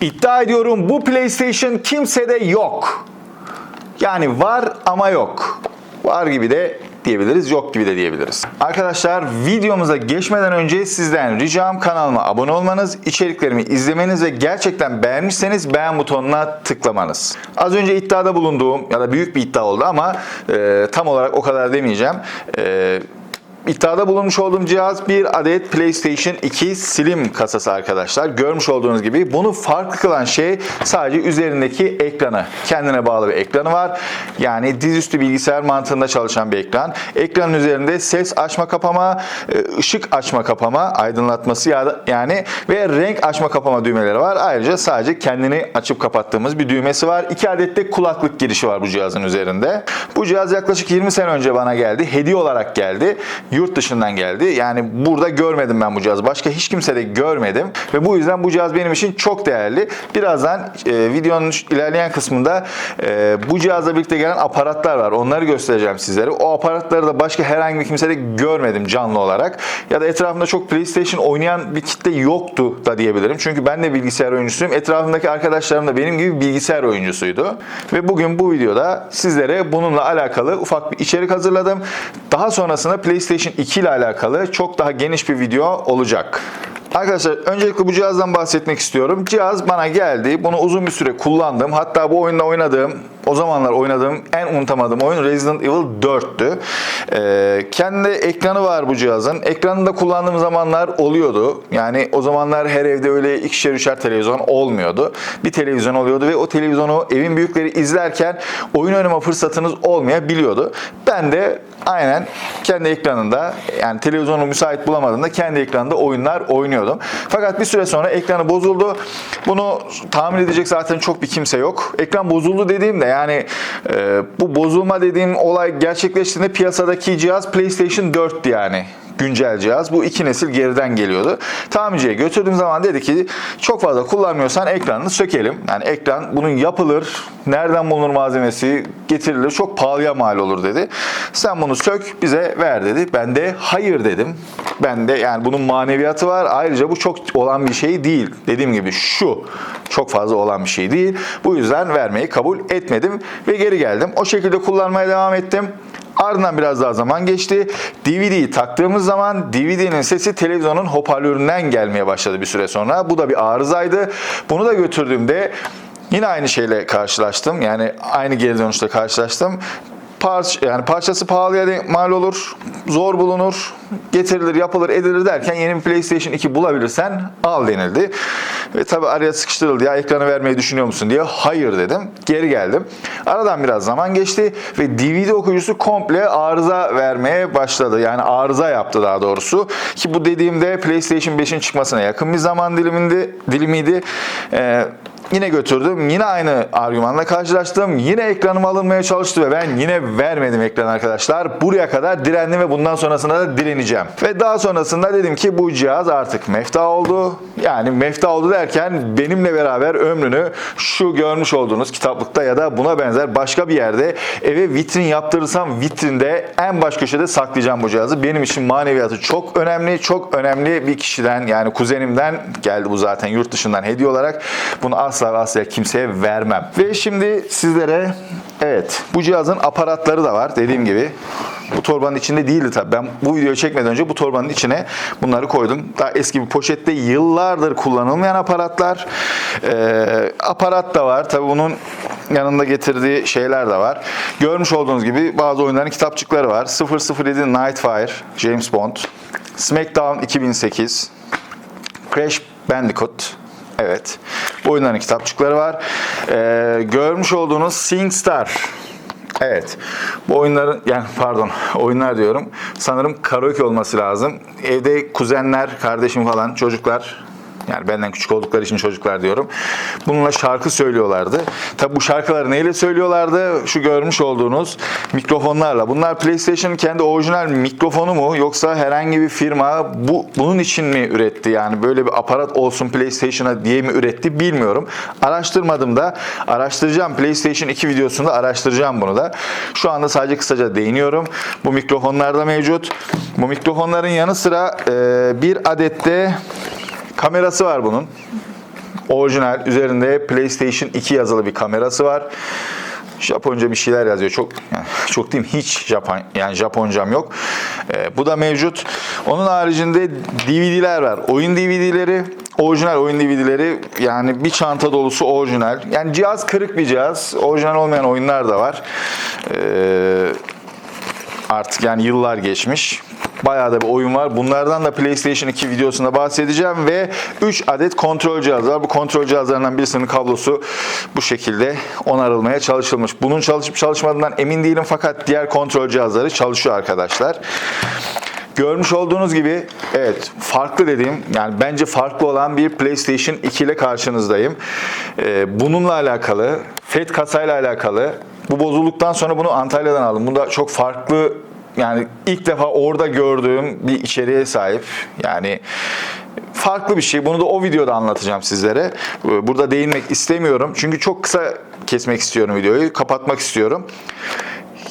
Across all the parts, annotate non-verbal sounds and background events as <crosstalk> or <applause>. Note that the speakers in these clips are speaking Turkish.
İddia ediyorum bu PlayStation kimsede yok. Yani var ama yok. Var gibi de diyebiliriz, yok gibi de diyebiliriz. Arkadaşlar videomuza geçmeden önce sizden ricam kanalıma abone olmanız, içeriklerimi izlemeniz ve gerçekten beğenmişseniz beğen butonuna tıklamanız. Az önce iddiada bulunduğum ya da büyük bir iddia oldu ama e, tam olarak o kadar demeyeceğim. E, İddiada bulunmuş olduğum cihaz bir adet PlayStation 2 Slim kasası arkadaşlar. Görmüş olduğunuz gibi bunu farklı kılan şey sadece üzerindeki ekranı. Kendine bağlı bir ekranı var. Yani dizüstü bilgisayar mantığında çalışan bir ekran. Ekranın üzerinde ses açma kapama, e, ışık açma kapama, aydınlatması yani ve renk açma kapama düğmeleri var. Ayrıca sadece kendini açıp kapattığımız bir düğmesi var. İki adet de kulaklık girişi var bu cihazın üzerinde. Bu cihaz yaklaşık 20 sene önce bana geldi. Hediye olarak geldi. Yurt dışından geldi. Yani burada görmedim ben bu cihazı. Başka hiç kimse de görmedim. Ve bu yüzden bu cihaz benim için çok değerli. Birazdan e, videonun ilerleyen kısmında e, bu cihazla birlikte gelen aparatlar var. Onları göstereceğim sizlere. O aparatları da başka herhangi bir kimsede görmedim canlı olarak. Ya da etrafımda çok PlayStation oynayan bir kitle yoktu da diyebilirim. Çünkü ben de bilgisayar oyuncusuyum. Etrafımdaki arkadaşlarım da benim gibi bilgisayar oyuncusuydu. Ve bugün bu videoda sizlere bununla alakalı ufak bir içerik hazırladım. Daha sonrasında PlayStation 2 ile alakalı çok daha geniş bir video olacak. Arkadaşlar öncelikle bu cihazdan bahsetmek istiyorum. Cihaz bana geldi. Bunu uzun bir süre kullandım. Hatta bu oyunda oynadığım, o zamanlar oynadığım en unutamadığım oyun Resident Evil 4'tü. Ee, kendi ekranı var bu cihazın. Ekranını da kullandığım zamanlar oluyordu. Yani o zamanlar her evde öyle ikişer üçer televizyon olmuyordu. Bir televizyon oluyordu ve o televizyonu evin büyükleri izlerken oyun oynama fırsatınız olmayabiliyordu. Ben de aynen kendi ekranında yani televizyonu müsait bulamadığımda kendi ekranında oyunlar oynuyordum. Fakat bir süre sonra ekranı bozuldu. Bunu tahmin edecek zaten çok bir kimse yok. Ekran bozuldu dediğimde yani e, bu bozulma dediğim olay gerçekleştiğinde piyasadaki cihaz PlayStation 4'tü yani güncel cihaz. Bu iki nesil geriden geliyordu. Tamirciye götürdüğüm zaman dedi ki çok fazla kullanmıyorsan ekranını sökelim. Yani ekran bunun yapılır, nereden bulunur malzemesi, getirilir, çok pahalıya mal olur dedi. Sen bunu sök bize ver dedi. Ben de hayır dedim. Ben de yani bunun maneviyatı var. Ayrıca bu çok olan bir şey değil. Dediğim gibi şu çok fazla olan bir şey değil. Bu yüzden vermeyi kabul etmedim ve geri geldim. O şekilde kullanmaya devam ettim. Ardından biraz daha zaman geçti. DVD'yi taktığımız zaman DVD'nin sesi televizyonun hoparlöründen gelmeye başladı bir süre sonra. Bu da bir arızaydı. Bunu da götürdüğümde yine aynı şeyle karşılaştım. Yani aynı geri dönüşle karşılaştım. Parça, yani parçası pahalıya mal olur, zor bulunur, getirilir, yapılır, edilir derken yeni bir PlayStation 2 bulabilirsen al denildi. Ve tabi araya sıkıştırıldı. Ya ekranı vermeyi düşünüyor musun diye. Hayır dedim. Geri geldim. Aradan biraz zaman geçti ve DVD okuyucusu komple arıza vermeye başladı. Yani arıza yaptı daha doğrusu. Ki bu dediğimde PlayStation 5'in çıkmasına yakın bir zaman diliminde dilimiydi. Ee, Yine götürdüm. Yine aynı argümanla karşılaştım. Yine ekranım alınmaya çalıştı ve ben yine vermedim ekran arkadaşlar. Buraya kadar direndim ve bundan sonrasında da direneceğim. Ve daha sonrasında dedim ki bu cihaz artık mefta oldu. Yani mefta oldu derken benimle beraber ömrünü şu görmüş olduğunuz kitaplıkta ya da buna benzer başka bir yerde eve vitrin yaptırırsam vitrinde en baş köşede saklayacağım bu cihazı. Benim için maneviyatı çok önemli. Çok önemli bir kişiden yani kuzenimden geldi bu zaten yurt dışından hediye olarak. Bunu asla asla kimseye vermem. Ve şimdi sizlere evet bu cihazın aparatları da var dediğim gibi. Bu torbanın içinde değildi tabii. Ben bu videoyu çekmeden önce bu torbanın içine bunları koydum. Daha eski bir poşette yıllardır kullanılmayan aparatlar. Ee, aparat da var. Tabii bunun yanında getirdiği şeyler de var. Görmüş olduğunuz gibi bazı oyunların kitapçıkları var. 007 Nightfire, James Bond, SmackDown 2008, Crash Bandicoot. Evet. Bu oyunların kitapçıkları var. Ee, görmüş olduğunuz SingStar. Evet. Bu oyunların yani pardon <laughs> oyunlar diyorum. Sanırım karaoke olması lazım. Evde kuzenler, kardeşim falan çocuklar yani benden küçük oldukları için çocuklar diyorum. Bununla şarkı söylüyorlardı. Tabi bu şarkıları neyle söylüyorlardı? Şu görmüş olduğunuz mikrofonlarla. Bunlar PlayStation'ın kendi orijinal mikrofonu mu yoksa herhangi bir firma bu bunun için mi üretti? Yani böyle bir aparat olsun PlayStation'a diye mi üretti bilmiyorum. Araştırmadım da araştıracağım. PlayStation 2 videosunda araştıracağım bunu da. Şu anda sadece kısaca değiniyorum. Bu mikrofonlar da mevcut. Bu mikrofonların yanı sıra bir adette kamerası var bunun. Orijinal. Üzerinde PlayStation 2 yazılı bir kamerası var. Japonca bir şeyler yazıyor. Çok yani çok değil? Hiç Japon yani Japoncam yok. Ee, bu da mevcut. Onun haricinde DVD'ler var. Oyun DVD'leri, orijinal oyun DVD'leri yani bir çanta dolusu orijinal. Yani cihaz kırık bir cihaz. Orijinal olmayan oyunlar da var. Ee, artık yani yıllar geçmiş. Bayağı da bir oyun var. Bunlardan da PlayStation 2 videosunda bahsedeceğim ve 3 adet kontrol cihazı var. Bu kontrol cihazlarından birisinin kablosu bu şekilde onarılmaya çalışılmış. Bunun çalışıp çalışmadığından emin değilim fakat diğer kontrol cihazları çalışıyor arkadaşlar. Görmüş olduğunuz gibi evet farklı dediğim yani bence farklı olan bir PlayStation 2 ile karşınızdayım. Ee, bununla alakalı, FET kasayla alakalı bu bozulduktan sonra bunu Antalya'dan aldım. Bunda çok farklı yani ilk defa orada gördüğüm bir içeriğe sahip. Yani farklı bir şey. Bunu da o videoda anlatacağım sizlere. Burada değinmek istemiyorum. Çünkü çok kısa kesmek istiyorum videoyu. Kapatmak istiyorum.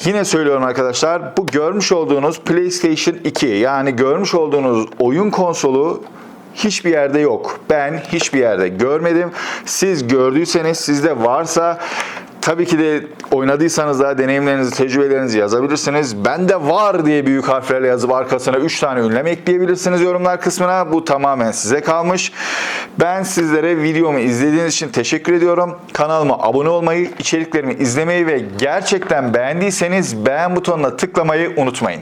Yine söylüyorum arkadaşlar. Bu görmüş olduğunuz PlayStation 2 yani görmüş olduğunuz oyun konsolu hiçbir yerde yok. Ben hiçbir yerde görmedim. Siz gördüyseniz sizde varsa Tabii ki de oynadıysanız da deneyimlerinizi, tecrübelerinizi yazabilirsiniz. Bende var diye büyük harflerle yazıp arkasına 3 tane ünlem ekleyebilirsiniz yorumlar kısmına. Bu tamamen size kalmış. Ben sizlere videomu izlediğiniz için teşekkür ediyorum. Kanalıma abone olmayı, içeriklerimi izlemeyi ve gerçekten beğendiyseniz beğen butonuna tıklamayı unutmayın.